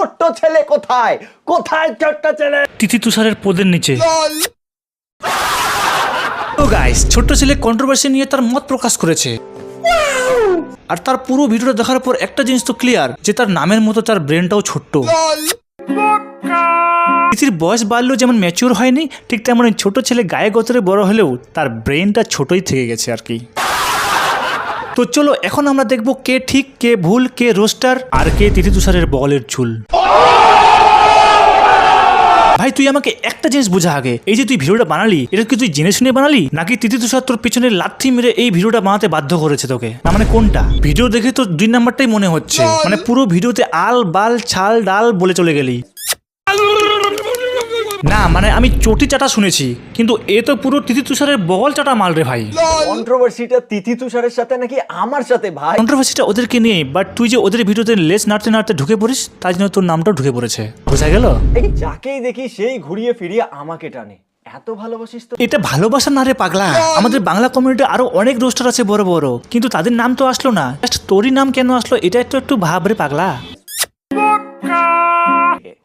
ছোট্ট ছেলে কোথায়? কোথায় ছোট্ট ছেলে? তিথি তুষারের পদের নিচে। তো গাইস ছোট্ট ছেলে কন্ট্রোভার্সি নিয়ে তার মত প্রকাশ করেছে। আর তার পুরো ভিডিওটা দেখার পর একটা জিনিস তো ক্লিয়ার যে তার নামের মতো তার ব্রেনটাও ছোট্ট। তিথির বয়স বাড়লেও যেমন ম্যাচিওর হয়নি ঠিক তেমন ছোট ছেলে গায়ে গতরে বড় হলেও তার ব্রেনটা ছোটই থেকে গেছে আর কি। তো চলো এখন আমরা দেখব কে ঠিক কে ভুল কে রোস্টার আর কে তিথি তুষারের বলের চুল ভাই তুই আমাকে একটা জিনিস বোঝা আগে। এই যে তুই ভিডিওটা বানালি এটা কি তুই জেনে শুনে বানালি? নাকি তিথি তুষার তোর পিছনে লাথি মেরে এই ভিডিওটা বানাতে বাধ্য করেছে তোকে? না মানে কোনটা? ভিডিও দেখে তো দুই নাম্বারটাই মনে হচ্ছে। মানে পুরো ভিডিওতে আল বাল ছাল ডাল বলে চলে গেলি। না মানে আমি চটি চাটা শুনেছি কিন্তু এ তো পুরো তিথি তুষারের বগল চাটা মাল রে ভাই। কন্ট্রোভার্সিটা তিথি তুষারের সাথে নাকি আমার সাথে ভাই? কন্ট্রোভার্সিটা ওদেরকে নিয়ে বাট তুই যে ওদের ভিডিওতে লেস নাড়তে নাড়তে ঢুকে পড়িস তার জন্য তোর নামটাও ঢুকে পড়েছে। বোঝা গেল? এই যাকেই দেখি সেই ঘুরিয়ে ফিরিয়ে আমাকে টানে। এত ভালোবাসিস তো। এটা ভালোবাসা না রে পাগলা। আমাদের বাংলা কমিউনিটি আরও অনেক রোস্টার আছে বড় বড় কিন্তু তাদের নাম তো আসলো না। জাস্ট তোরই নাম কেন আসলো এটা একটু একটু ভাব রে পাগলা।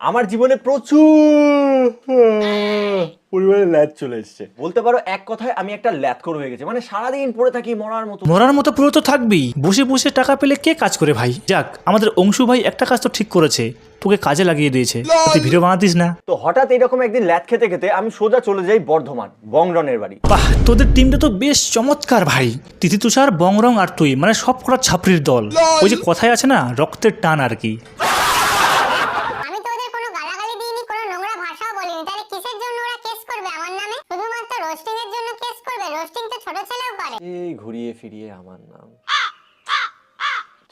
আমার জীবনে প্রচুর পরিমাণে ল্যাদ চলে এসছে। বলতে পারো এক কথায় আমি একটা ল্যাদকর হয়ে গেছে। মানে সারাদিন পড়ে থাকি মরার মতো। মরার মতো পুরো তো থাকবি। বসে বসে টাকা পেলে কে কাজ করে ভাই? যাক আমাদের অংশু ভাই একটা কাজ তো ঠিক করেছে। তোকে কাজে লাগিয়ে দিয়েছে। তুই ভিডিও বানাতিস না। তো হঠাৎ এরকম একদিন ল্যাদ খেতে খেতে আমি সোজা চলে যাই বর্ধমান বংরনের বাড়ি। বাহ তোদের টিমটা তো বেশ চমৎকার ভাই। তিথি তুষার বংরং আর তুই মানে সব কটা ছাপড়ির দল। ওই যে কথায় আছে না রক্তের টান আর কি আমি তো ওদের কোনো গালাগালি দিইনি কোনো নোংরা ভাষাও বলিনি তাহলে কিসের জন্য ওরা কেস করবে আমার নামে শুধুমাত্র রোস্টিং এর জন্য কেস করবে রোস্টিং তো ছোট ছেলেও পারে এই ঘুরিয়ে ফিরিয়ে আমার নাম।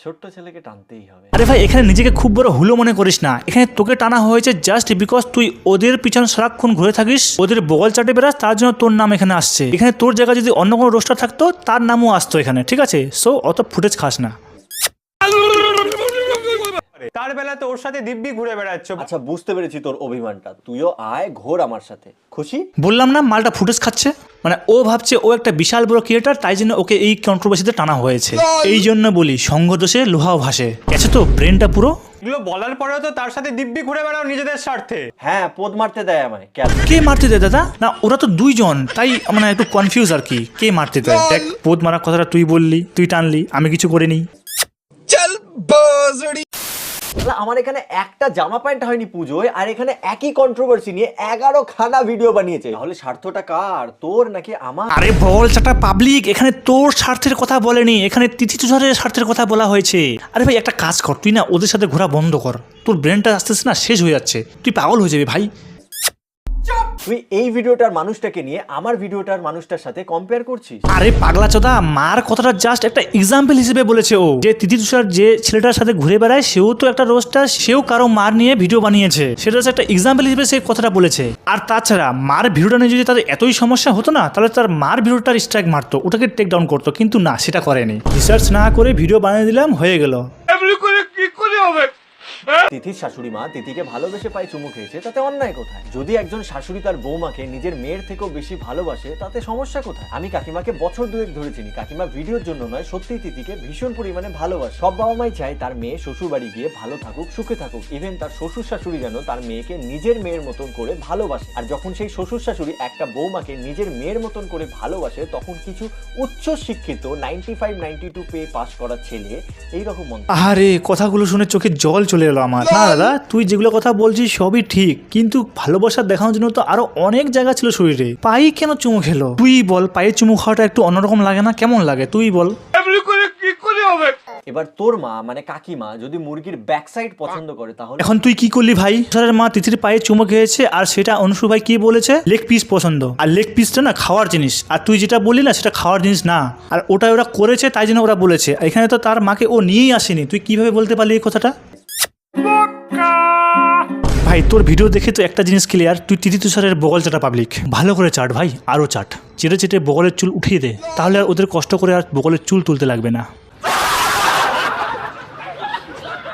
ছোট্ট ছেলেকে টানতেই হবে। আরে ভাই, এখানে নিজেকে খুব বড় হুলো মনে করিস না। এখানে তোকে টানা হয়েছে জাস্ট বিকজ তুই ওদের পিছন সারাক্ষণ ঘুরে থাকিস, ওদের বগল চাটে বেড়াস, তার জন্য তোর নাম এখানে আসছে। এখানে তোর জায়গায় যদি অন্য কোনো রোস্টার থাকতো, তার নামও আসতো এখানে, ঠিক আছে? সো অত ফুটেজ খাস না। বেলা তো ওর সাথে দিব্যি ঘুরে বেড়াচ্ছ। আচ্ছা বুঝতে পেরেছি তোর অভিমানটা। তুইও আয় ঘোর আমার সাথে। খুশি? বললাম না মালটা ফুটেজ খাচ্ছে। মানে ও ভাবছে ও একটা বিশাল বড় ক্রিয়েটার তাই জন্য ওকে এই কন্ট্রোভার্সিতে টানা হয়েছে। এই জন্য বলি সঙ্গ লোহাও ভাসে। গেছে তো ব্রেনটা পুরো? এগুলো বলার পরেও তো তার সাথে দিব্যি ঘুরে বেড়াও নিজেদের স্বার্থে। হ্যাঁ পোদ মারতে দেয় আমায় কে মারতে দেয় দাদা? না ওরা তো দুইজন তাই মানে একটু কনফিউজ আর কি কে মারতে দেয়? দেখ পোদ মারার কথাটা তুই বললি তুই টানলি আমি কিছু করিনি। তাহলে আমার এখানে একটা জামা প্যান্ট হয়নি পুজোয়, আর এখানে একই কন্ট্রোভার্সি নিয়ে এগারো খানা ভিডিও বানিয়েছে। তাহলে স্বার্থটা কার? তোর নাকি আমার? আরে বল, চাটা পাবলিক এখানে তোর স্বার্থের কথা বলেনি, এখানে তিথি তুষারের স্বার্থের কথা বলা হয়েছে। আরে ভাই, একটা কাজ কর, তুই না ওদের সাথে ঘোরা বন্ধ কর। তোর ব্রেনটা আস্তে আস্তে না শেষ হয়ে যাচ্ছে। তুই পাগল হয়ে যাবি ভাই। তুই এই ভিডিওটার মানুষটাকে নিয়ে আমার ভিডিওটার মানুষটার সাথে কম্পেয়ার করছিস? আরে পাগলা চোদা মার কথাটা জাস্ট একটা এক্সাম্পল হিসেবে বলেছে ও। যে তিথি তুষার যে ছেলেটার সাথে ঘুরে বেড়ায় সেও তো একটা রোস্টার সেও কারও মার নিয়ে ভিডিও বানিয়েছে। সেটা হচ্ছে একটা এক্সাম্পল হিসেবে সে কথাটা বলেছে। আর তাছাড়া মার ভিডিওটা নিয়ে যদি তাদের এতই সমস্যা হতো না তাহলে তার মার ভিডিওটার স্ট্রাইক মারতো ওটাকে টেক ডাউন করতো কিন্তু না সেটা করেনি। রিসার্চ না করে ভিডিও বানিয়ে দিলাম হয়ে গেল। তিথির শাশুড়ি মা তিথিকে ভালোবেসে পায়ে চুমু খেয়েছে, তাতে অন্যায় কোথায়? যদি একজন শাশুড়ি তার বৌমাকে নিজের মেয়ের থেকেও বেশি ভালোবাসে, তাতে সমস্যা কোথায়? আমি কাকিমাকে বছর দুয়েক ধরে চিনি। কাকিমা ভিডিওর জন্য নয়, সত্যিই তিথিকে ভীষণ পরিমাণে ভালোবাসে। সব বাবা মাই চায় তার মেয়ে শ্বশুর বাড়ি গিয়ে ভালো থাকুক, সুখে থাকুক। ইভেন তার শ্বশুর শাশুড়ি যেন তার মেয়েকে নিজের মেয়ের মতন করে ভালোবাসে। আর যখন সেই শ্বশুর শাশুড়ি একটা বৌমাকে নিজের মেয়ের মতন করে ভালোবাসে, তখন কিছু উচ্চ শিক্ষিত নাইনটি ফাইভ নাইনটি টু পে পাস করা ছেলে এইরকম আরে কথাগুলো শুনে চোখে জল চলে এলো আমার। না দাদা তুই যেগুলো কথা বলছিস সবই ঠিক কিন্তু ভালোবাসা দেখানোর জন্য তো আরও অনেক জায়গা ছিল শরীরে। পায়ে কেন চুমু খেলো? তুই বল পায়ে চুমু খাওয়াটা একটু অন্যরকম লাগে না? কেমন লাগে? তুই বল। এবার তোর মা মানে কাকিমা যদি মুরগির ব্যাক সাইড পছন্দ করে তাহলে এখন তুই কি করলি ভাই? স্যারের মা তিথির পায়ে চুমু খেয়েছে আর সেটা অনুসু ভাই কি বলেছে? লেগ পিস পছন্দ। আর লেগ পিসটা না খাওয়ার জিনিস। আর তুই যেটা বললি না সেটা খাওয়ার জিনিস না। আর ওটা ওরা করেছে তাই জন্য ওরা বলেছে। এখানে তো তার মাকে ও নিয়েই আসেনি। তুই কীভাবে বলতে পারলি এই কথাটা? ভাই, তোর ভিডিও দেখে তো একটা জিনিস ক্লিয়ার তুই তিথি তুষারের বগল চাটা পাবলিক ভালো করে চাট ভাই আরও চাট। চেটে চেটে বগলের চুল উঠিয়ে দে, তাহলে আর ওদের কষ্ট করে আর বগলের চুল তুলতে লাগবে না।